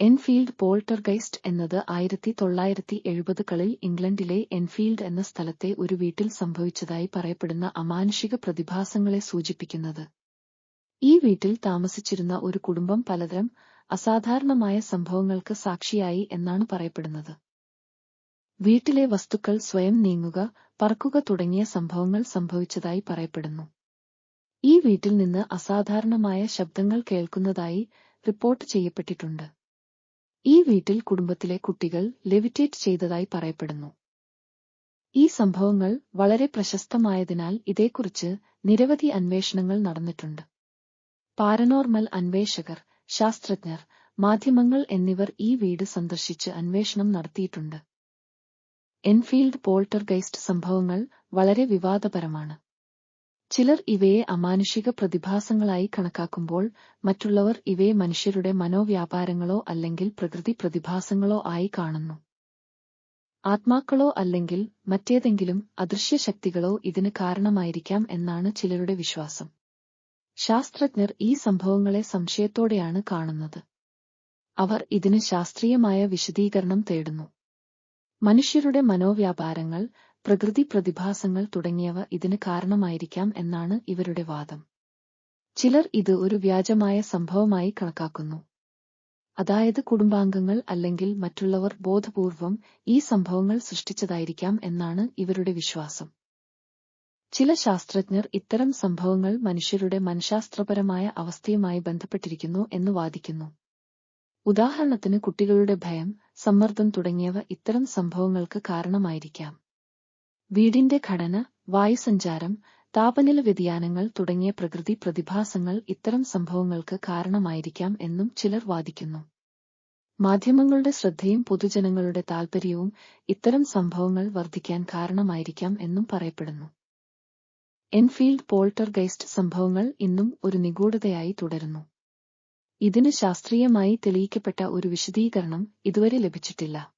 Enfield പോൾട്ടർഗൈസ്റ്റ് എന്നത് ആയിരത്തി തൊള്ളായിരത്തി എഴുപതുകളിൽ ഇംഗ്ലണ്ടിലെ എൻഫീൽഡ് എന്ന സ്ഥലത്തെ ഒരു വീട്ടിൽ സംഭവിച്ചതായി പറയപ്പെടുന്ന അമാനുഷിക പ്രതിഭാസങ്ങളെ സൂചിപ്പിക്കുന്നത്. ഈ വീട്ടിൽ താമസിച്ചിരുന്ന ഒരു കുടുംബം പലതരം അസാധാരണമായ സംഭവങ്ങൾക്ക് സാക്ഷിയായി എന്നാണ് പറയപ്പെടുന്നത്. വീട്ടിലെ വസ്തുക്കൾ സ്വയം നീങ്ങുക പറക്കുക തുടങ്ങിയ സംഭവങ്ങൾ സംഭവിച്ചതായി പറയപ്പെടുന്നു. ഈ വീട്ടിൽ നിന്ന് അസാധാരണമായ ശബ്ദങ്ങൾ കേൾക്കുന്നതായി റിപ്പോർട്ട് ചെയ്യപ്പെട്ടിട്ടുണ്ട്. ഈ വീട്ടിൽ കുടുംബത്തിലെ കുട്ടികൾ ലെവിറ്റേറ്റ് ചെയ്തതായി പറയപ്പെടുന്നു. ഈ സംഭവങ്ങൾ വളരെ പ്രശസ്തമായതിനാൽ ഇതേക്കുറിച്ച് നിരവധി അന്വേഷണങ്ങൾ നടന്നിട്ടുണ്ട്. പാരനോർമൽ അന്വേഷകർ ശാസ്ത്രജ്ഞർ മാധ്യമങ്ങൾ എന്നിവർ ഈ വീട് സന്ദർശിച്ച് അന്വേഷണം നടത്തിയിട്ടുണ്ട്. എൻഫീൽഡ് പോൾട്ടർഗൈസ്റ്റ് സംഭവങ്ങൾ വളരെ വിവാദപരമാണ്. ചിലർ ഇവയെ അമാനുഷിക പ്രതിഭാസങ്ങളായി കണക്കാക്കുമ്പോൾ മറ്റുള്ളവർ ഇവയെ മനുഷ്യരുടെ മനോവ്യാപാരങ്ങളോ അല്ലെങ്കിൽ പ്രകൃതി പ്രതിഭാസങ്ങളോ ആയി കാണുന്നു. ആത്മാക്കളോ അല്ലെങ്കിൽ മറ്റേതെങ്കിലും അദൃശ്യ ശക്തികളോ ഇതിന് കാരണമായിരിക്കാം എന്നാണ് ചിലരുടെ വിശ്വാസം. ശാസ്ത്രജ്ഞർ ഈ സംഭവങ്ങളെ സംശയത്തോടെയാണ് കാണുന്നത്. അവർ ഇതിന് ശാസ്ത്രീയമായ വിശദീകരണം തേടുന്നു. മനുഷ്യരുടെ മനോവ്യാപാരങ്ങൾ പ്രകൃതി പ്രതിഭാസങ്ങൾ തുടങ്ങിയവ ഇതിന് കാരണമായിരിക്കാം എന്നാണ് ഇവരുടെ വാദം. ചിലർ ഇത് ഒരു വ്യാജമായ സംഭവമായി കണക്കാക്കുന്നു. അതായത് കുടുംബാംഗങ്ങൾ അല്ലെങ്കിൽ മറ്റുള്ളവർ ബോധപൂർവം ഈ സംഭവങ്ങൾ സൃഷ്ടിച്ചതായിരിക്കാം എന്നാണ് ഇവരുടെ വിശ്വാസം. ചില ശാസ്ത്രജ്ഞർ ഇത്തരം സംഭവങ്ങൾ മനുഷ്യരുടെ മനഃശാസ്ത്രപരമായ അവസ്ഥയുമായി ബന്ധപ്പെട്ടിരിക്കുന്നു എന്ന് വാദിക്കുന്നു. ഉദാഹരണത്തിന് കുട്ടികളുടെ ഭയം സമ്മർദ്ദം തുടങ്ങിയവ ഇത്തരം സംഭവങ്ങൾക്ക് കാരണമായിരിക്കാം. വീടിന്റെ ഘടന വായുസഞ്ചാരം താപനില വ്യതിയാനങ്ങൾ തുടങ്ങിയ പ്രകൃതി പ്രതിഭാസങ്ങൾ ഇത്തരം സംഭവങ്ങൾക്ക് കാരണമായിരിക്കാം എന്നും ചിലർ വാദിക്കുന്നു. മാധ്യമങ്ങളുടെ ശ്രദ്ധയും പൊതുജനങ്ങളുടെ താൽപര്യവും ഇത്തരം സംഭവങ്ങൾ വർദ്ധിക്കാൻ കാരണമായിരിക്കാം എന്നും പറയപ്പെടുന്നു. എൻഫീൽഡ് പോൾട്ടർഗൈസ്റ്റ് സംഭവങ്ങൾ ഇന്നും ഒരു നിഗൂഢതയായി തുടരുന്നു. ഇതിന് ശാസ്ത്രീയമായി തെളിയിക്കപ്പെട്ട ഒരു വിശദീകരണം ഇതുവരെ ലഭിച്ചിട്ടില്ല.